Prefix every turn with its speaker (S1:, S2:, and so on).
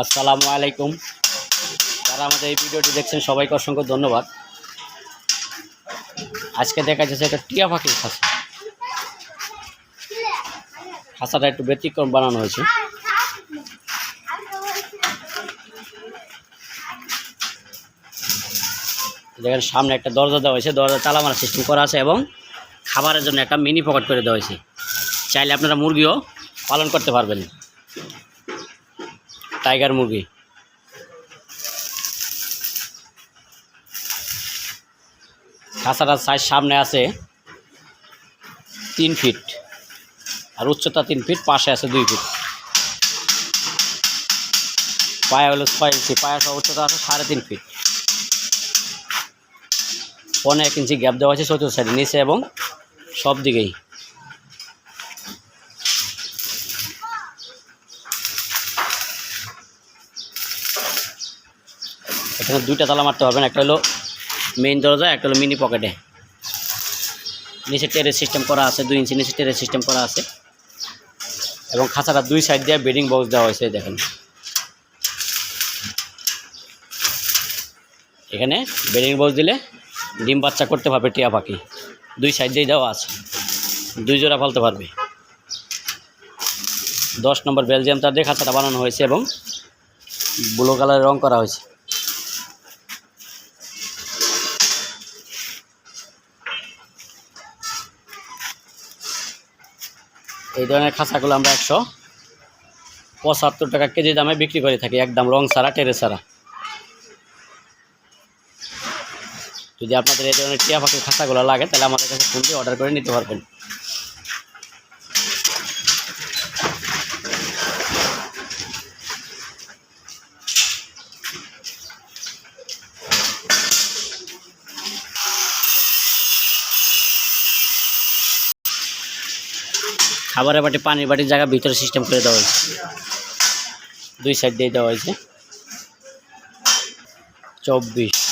S1: আসসালামু আলাইকুম। যারা আমাদের এই ভিডিওটি দেখছেন, সবাইকে অসংখ্য ধন্যবাদ। আজকে দেখা যাচ্ছে একটা টিয়া পাখির খাঁচা খাঁচাটা একটু ব্যতিক্রম বানানো হয়েছে। দেখেন, সামনে একটা দরজা দেওয়া হয়েছে। দরজা তালা মারা সিস্টেম করা আছে এবং খাবারের জন্য একটা মিনি পকেট করে দেওয়া হয়েছে। চাইলে আপনারা মুরগিও পালন করতে পারবেন। টাইগার মুরগি। খাঁচাটার সাইজ সামনে আছে, তিন ফিট আর উচ্চতা তিন ফিট পাশে আছে দুই ফিট পায়ে হলো ছয় ইঞ্চি, পায়ে উচ্চতা আছে সাড়ে তিন ফিট পনেরো এক ইঞ্চি গ্যাপ দেওয়া আছে চতুর্থ সাইডে নিচে এবং সব দিকেই। এখানে দুইটা তালা মারতে পারবেন একটা হলো মেইন দরজা, একটা হলো মিনি পকেটে নিচে টেরেস সিস্টেম করা আছে, দুই ইঞ্চি নিচে টেরেস সিস্টেম করা আছে। এবং খাঁচাটা দুই সাইড দিয়ে বেডিং বক্স দেওয়া হয়েছে দেখেন। এখানে বেডিং বক্স দিলে ডিম বাচ্চা করতে পারবে, টিয়া পাখি। দুই সাইড দিয়ে দেওয়া আছে। দুই জোড়া ফেলতে পারবে। দশ নম্বর বেলজিয়াম তার দিয়ে খাঁচাটা বানানো হয়েছে এবং ব্লু কালারের রং করা হয়েছে। এই ধরনের খাঁচাগুলো আমরা একশো পঁচাত্তর টাকা কেজি দামে বিক্রি করে থাকি, একদম রং ছাড়া, টেরে ছাড়া। যদি আপনাদের এই ধরনের টিয়া পাখির খাঁচাগুলো লাগে, তাহলে আমাদের কাছে দিয়ে অর্ডার করে নিতে পারবেন। খাবারের বাটি, পানির বাটির জায়গা ভিতরে সিস্টেম করে দেওয়া হয়েছে। দুই সাইড দিয়ে দেওয়া হয়েছে। চব্বিশ।